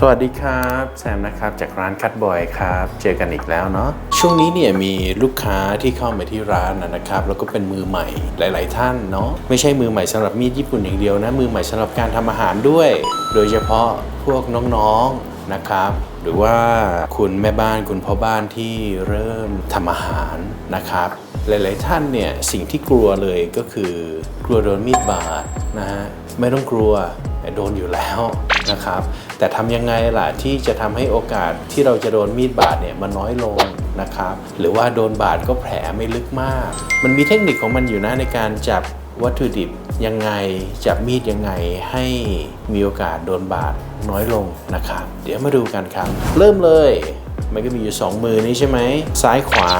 สวัสดีครับแซมนะครับจากร้านคัตบอยครับ เจอกันอีกแล้วเนาะช่วงนี้เนี่ยมีลูกค้าที่เข้ามาที่ร้านนะครับ แล้วก็เป็นมือใหม่หลาย ๆ ท่านเนาะไม่ใช่มือใหม่สำหรับมีดญี่ปุ่นอย่างเดียวนะมือใหม่สำหรับการทำอาหารด้วย โดยเฉพาะพวกน้องๆนะครับ หรือว่าคุณแม่บ้านคุณพ่อบ้านที่เริ่มทำอาหารนะครับ หลาย ๆ ท่านเนี่ยสิ่งที่กลัวเลยก็คือกลัวโดนมีดบาดนะฮะไม่ต้องกลัวโดนอยู่แล้ว นะครับ แต่ทำยังไงล่ะที่จะทำให้โอกาสที่เราจะโดนมีดบาดเนี่ยมันน้อยลงนะครับ หรือว่าโดนบาดก็แผลไม่ลึกมาก มันมีเทคนิคของมันอยู่นะในการจับวัตถุดิบยังไงจับมีดยังไงให้มีโอกาสโดนบาดน้อยลงนะครับ เดี๋ยวมาดูกันครับ เริ่มเลย มันก็มีอยู่ 2 มือนี้ใช่ไหมซ้ายขวา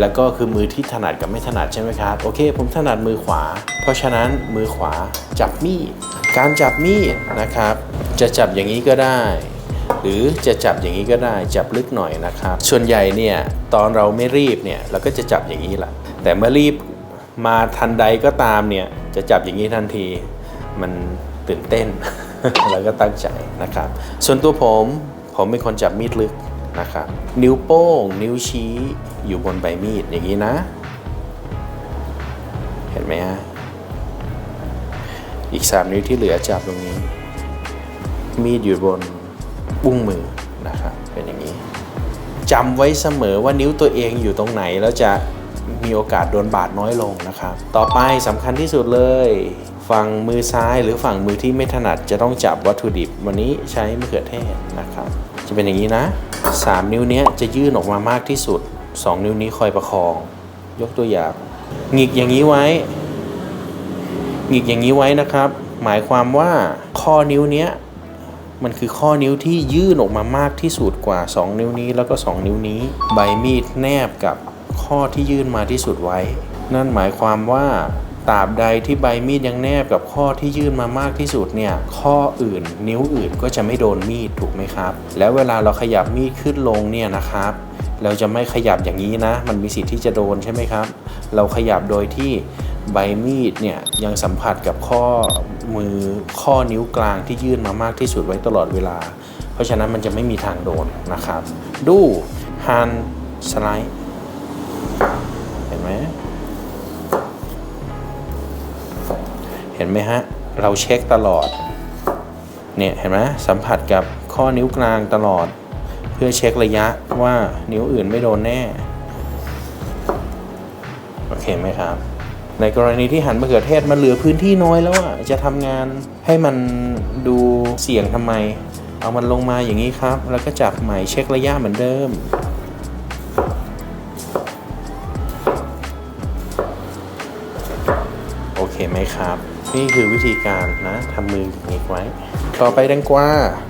แล้วก็คือมือที่ถนัดกับไม่ถนัดใช่ไหมครับ โอเค ผมถนัดมือขวา เพราะฉะนั้นมือขวาจับมีดการจับมีดนะครับ จะจับอย่างนี้ก็ได้ หรือจะจับอย่างนี้ก็ได้จับลึกหน่อยนะครับ ส่วนใหญ่เนี่ยตอนเราไม่รีบเนี่ยเราก็จะจับอย่างนี้แหละแต่เมื่อรีบมาทันใดก็ตามเนี่ยจะจับอย่างนี้ทันที มันตื่นเต้นแล้วก็ตั้งใจนะครับ ส่วนตัวผมผมเป็นคนจับมีดลึก นะครับนิ้วโป้ง นิ้วชี้อยู่บนใบมีดอย่างนี้นะ เห็นไหมฮะอีก 3 นิ้วที่เหลือจับตรงนี้ มีดอยู่บนบุ้งมือนะครับเป็นอย่างนี้จำไว้เสมอว่านิ้วตัวเองอยู่ตรงไหนแล้วจะมีโอกาสโดนบาดน้อยลงนะครับ ต่อไปสำคัญที่สุดเลย ฝั่งมือซ้ายหรือฝั่งมือที่ไม่ถนัดจะต้องจับวัตถุดิบ วันนี้ใช้มะเขือเทศนะครับ จะเป็นอย่างนี้นะ 3 นิ้วเนี้ยจะยื่นออกมามากที่สุด 2 นิ้วนี้คอยประคอง ยกตัวอย่างหงิกอย่างนี้ไว้หงิกอย่างนี้ไว้นะครับ หมายความว่าข้อนิ้วเนี้ยมันคือข้อนิ้วที่ยื่นออกมามากที่สุดกว่า 2 นิ้วนี้แล้วก็ 2 นิ้วนี้ ใบมีดแนบกับข้อที่ยื่นมาที่สุดไว้ นั่นหมายความว่า ตราบใดที่ใบมีดยังแนบกับข้อที่ยื่นมามากที่สุดเนี่ยข้ออื่น นิ้วอื่นก็จะไม่โดนมีดถูกไหมครับ แล้วเวลาเราขยับมีดขึ้นลงเนี่ยนะครับ เราจะไม่ขยับอย่างนี้นะ มันมีสิทธิ์ที่จะโดนใช่ไหมครับ เราขยับโดยที่ใบมีดเนี่ยยังสัมผัสกับข้อมือข้อนิ้วกลางที่ยื่นมามากที่สุดไว้ตลอดเวลา เพราะฉะนั้นมันจะไม่มีทางโดนนะครับ ดูฮันสไลด์เห็นไหม เห็นไหมฮะ เราเช็คตลอด เนี่ยเห็นไหมสัมผัสกับข้อนิ้วกลางตลอด เพื่อเช็คระยะว่านิ้วอื่นไม่โดนแน่ โอเคไหมครับ ในกรณีที่หันมะเขือเทศมันเหลือพื้นที่น้อยแล้วอะจะทำงานให้มันดูเสี่ยงทำไม เอามันลงมาอย่างนี้ครับ แล้วก็จับใหม่เช็คระยะเหมือนเดิม ไหมครับ นี่คือวิธีการนะทำมืออย่างนี้ไว้ ต่อไปแตงกวา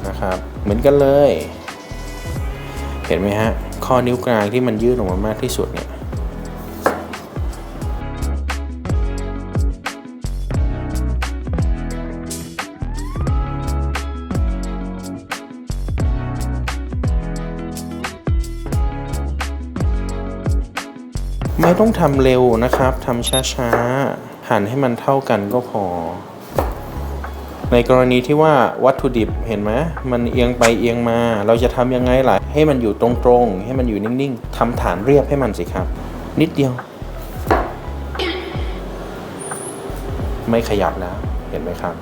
นะครับ เหมือนกันเลย เห็นไหมฮะ ข้อนิ้วกลางที่มันยื่นออกมามากที่สุดเนี่ยไม่ต้องทำเร็วนะครับ ทำช้าๆ หั่นให้มันเท่ากันก็พอ ในกรณีที่ว่าวัตถุดิบเห็นไหมมันเอียงไปเอียงมา เราจะทำยังไงล่ะ ให้มันอยู่ตรงๆ ให้มันอยู่นิ่งๆทำฐานเรียบให้มันสิครับ นิดเดียว ไม่ขยับแล้ว เห็นไหมครับ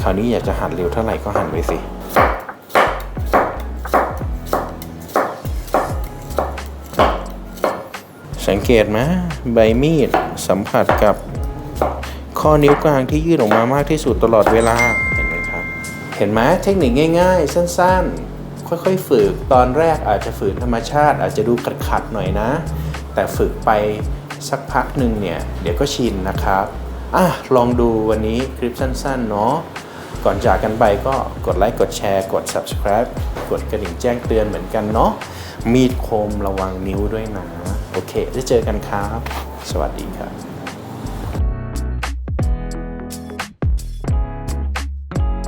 คราวนี้อยากจะหั่นเร็วเท่าไหร่ก็หั่นไปสิสังเกตไหมใบมีดสัมผัสกับ ข้อนิ้วกลางที่ยื่นออกมามากที่สุดตลอดเวลาเห็นไหมครับ เห็นไหมเทคนิคง่าย ๆ สั้นๆ ค่อยๆฝึกตอนแรกอาจจะฝืนธรรมชาติ อาจจะดูขัดๆหน่อยนะ แต่ฝึกไปสักพักหนึ่งเนี่ย เดี๋ยวก็ชินนะครับอะลองดูวันนี้คลิปสั้นๆ เนาะก่อนจากกันไปก็กดไลค์กดแชร์ กด subscribe กดกระดิ่งแจ้งเตือนเหมือนกันเนาะมีดคมระวังนิ้วด้วยนะ โอเค จะเจอกันครับ สวัสดีครับ